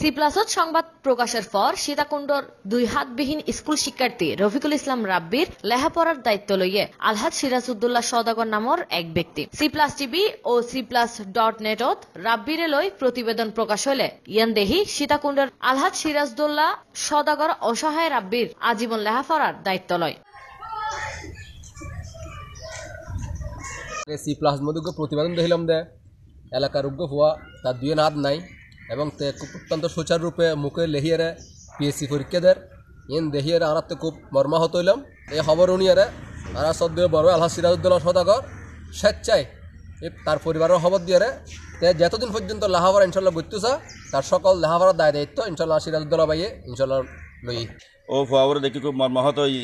C প্লাসত সংবাদ প্রকাশের পর সীতাকুণ্ডর দুই হাতবিহীন স্কুল শিক্ষার্থী রফিকুল ইসলাম রাব্বির লেহাপড়ার দায়িত্ব লইয়ে আলহাজ সিরাজউদ্দোল্লাহ সদাগর নামর এক ব্যক্তি। সি প্লাস টিভি ও সি প্লাস ডট নেটত রাব্বিরে লই প্রতিবেদন প্রকাশ হলে ইয়ান দেহি সীতাকুণ্ডের আলহাজ সিরাজদুল্লাহ সদাগর অসহায় রাব্বির আজীবন লেহাপড়ার দায়িত্ব লয়। সি প্লাস মধ্যে প্রতিবেদন দেখিলাম দে। এলাকার উগ্র হওয়া তার দুই হাত নাই, এবং তে খুব অত্যন্ত সুচারুরূপে মুখে লেহিয়ারে পিএসসি পরীক্ষা দের। ইন দেহিয়ারে আর তো খুব মর্মাহত হইলাম। এই খবর উনিয়ারে আর সদ্য বড় আলহা সিরাজউদ্দৌলা সদাগর, স্বেচ্ছায় তার পরিবারের খবর দিয়ারে তে যতদিন পর্যন্ত লেহাভাড়া ইনশাল্লাহ বুঝতেছা তার সকল লেহাভাড়ার দায় দায়িত্ব ইনশাল্লাহ সিরাজউদ্দৌলা বাইয়ে ইনশাল্লাহ লই। ও ফুয়াবর দেখি খুব মর্মাহত হই,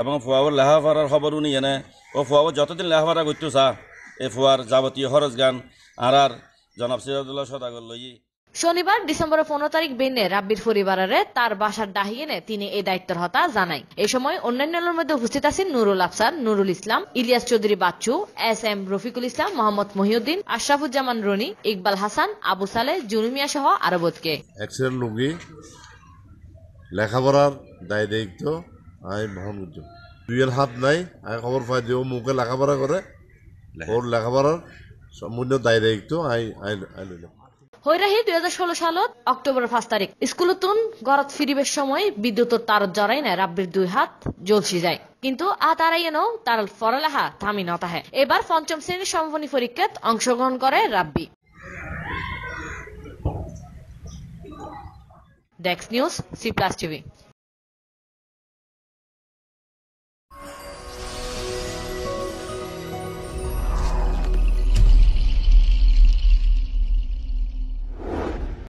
এবং ফুয়াবর লেহাফারার খবর উনি এনে ও ফুয়াবর যতদিন লেহাফারা করতো চা এ ফুয়ার যাবতীয় খরচ গান আর আর জনাব সিরাজুল্লাহ সদাগর লই। শনিবার ডিসেম্বরের পনেরো তারিখ বেনে রাব্বির পরিবারের তার বাসার ডাহিয়েনে তিনি এই দায়িত্বের হতা জানাই এই সময় অন্যান্যের মধ্যে উপস্থিত আছেন নুরুল আফসার নুরুল ইসলাম ইলিয়াস চৌধুরী বাচ্চু এস এম রফিকুল ইসলাম মোহাম্মদ মহিউদ্দিন আশরাফুজ্জামান রনি ইকবাল হাসান আবু সালে জুনুমিয়া সহ আরও বোধকে। অ্যাক্সিডেন্ট রোগী লেখাপড়ার দায় দায়িত্ব আমি বহন করছি দুইয়ের হাত নাই আমি খবর পাই যে ও মুখে লেখাপড়া করে ওর লেখাপড়ার সম্পূর্ণ দায় দায়িত্ব আই আই আই লইলাম হৈরাহি দুই হাজার ষোলো সালত অক্টোবরের পাঁচ তারিখ। স্কুলতুন গরত ফিরিবের সময় বিদ্যুতের তার জড়াই না রাব্বির দুই হাত জলসি যায়। কিন্তু আ তারাইয়েনও তার পড়ালেখা থামি নতাহে এবার পঞ্চম শ্রেণির সমাপনী পরীক্ষাত অংশগ্রহণ করে রাব্বি। ডেক্স নিউজ সি প্লাস টিভি